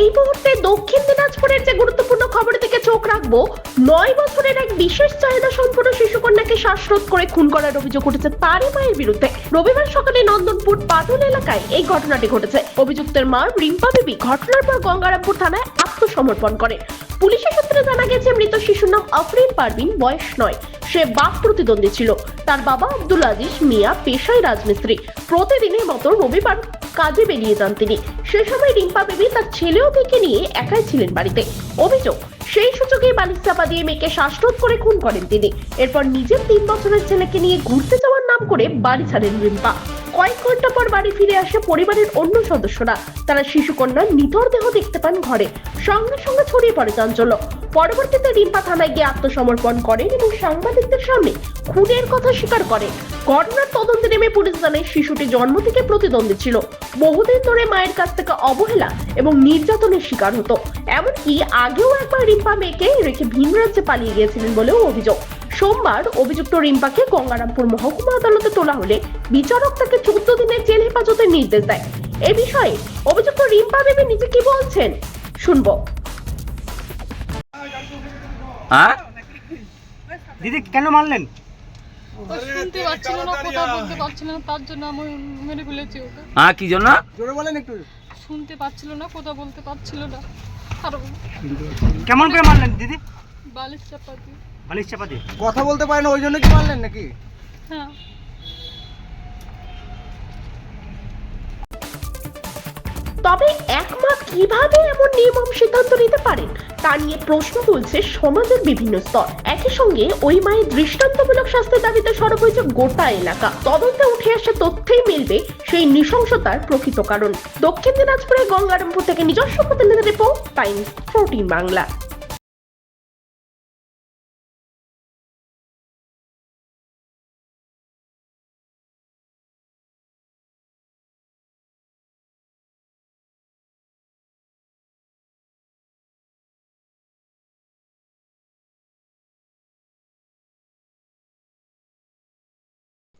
এই মুহূর্তে দক্ষিণ দিনাজপুরের যে গুরুত্বপূর্ণ খবরের দিকে চোখ রাখব, নয় বছরের এক বিশেষ চাহিদা সম্পন্ন শিশুকন্যাকে শ্বাসরোধ করে খুন করার অভিযোগ উঠেছে তারই মায়ের বিরুদ্ধে। রবিবার সকালে নন্দনপুর পাটুল এলাকায় এই ঘটনাটি ঘটেছে। অভিযুক্তের মা রিম্পা বিবি ঘটনার পর গঙ্গারামপুর থানায় আত্মসমর্পণ করে। পুলিশের সূত্রে জানা গেছে, মৃত শিশুর নাম আফরিন পারভিন, বয়স নয়। সে বাক প্রতিদ্বন্দ্বী ছিল। তার বাবা আব্দুল আজিজ মিয়া পেশায় রাজমিস্ত্রি। প্রতিদিনের মতো রবিবার কাজে বেরিয়ে যান তিনি। সে সময় রিম্পা বেবি তার ছেলেও থেকে নিয়ে একাই ছিলেন বাড়িতে। অভিযোগ, সেই সুযোগে বালিশ চাপা দিয়ে মেয়েকে শ্বাসরোধ করে খুন করেন তিনি। এরপর নিজের তিন বছরের ছেলেকে নিয়ে ঘুরতে যাওয়ার নাম করে বাড়ি ছাড়েন রিম্পা। কয়েক ঘণ্টা পর বাড়ি ফিরে আসে পরিবারের অন্য সদস্যরা। তারা শিশুকন্যার নিথর দেহ দেখতে পান ঘরে। সঙ্গে সঙ্গে ছড়িয়ে পড়ে চাঞ্চল্য। পরবর্তীতে রিম্পা থানায় গিয়ে আত্মসমর্পণ করেন এবং সাংবাদিকদের সামনে খুনের কথা স্বীকার করে। ঘটনার তদন্তে নেমে পুলিশ জানায় শিশুটি জন্ম থেকে প্রতিদ্বন্দ্বী ছিল। বহুদিন ধরে মায়ের কাছ থেকে অবহেলা এবং নির্যাতনের শিকার হতো। এমনকি আগেও একবার রিম্পা মেয়েকে রেখে ভিন রাজ্যে পালিয়ে গিয়েছিলেন বলেও অভিযোগ। সোমবার অভিযুক্ত রিম্পাকে গঙ্গারামপুর মহকুমা আদালতে তোলা হলে বিচারক তাকে চোদ্দ দিনের জেল হেফাজতের নির্দেশ দেয়। এ বিষয়ে অভিযুক্ত রিম্পা বেবি নিজে কি বলছেন? শুনব। হ্যাঁ দিদি কেন মারলেন? ও শুনতে পাচ্ছিল না কথা বলতে পারছিল না তার জন্য আমি মেরে ফেলেছি ওকে। হ্যাঁ কি জন্য? জোরে বলেন একটু। শুনতে পাচ্ছিল না কথা বলতে পারছিল না। আর কেমন করে মারলেন দিদি? বালিশ চাপাতি। বালিশ চাপা দিয়ে কথা বলতে পারে না ওই জন্য কি মারলেন নাকি? হ্যাঁ। তবে এক মা কীভাবে এমন নির্মম সিদ্ধান্ত নিতে পারেন তা নিয়ে প্রশ্ন তুলছে সমাজের বিভিন্ন স্তর। একই সঙ্গে ওই মায়ের দৃষ্টান্তমূলক শাস্তির দাবিতে সরব হয়েছে গোটা এলাকা। তদন্তে উঠে আসা তথ্যেই মিলবে সেই নৃশংসতার প্রকৃত কারণ। দক্ষিণ দিনাজপুরের গঙ্গারামপুর থেকে নিজস্ব প্রতিনিধি রিপোর্ট টাইমস ফোরটিন বাংলা।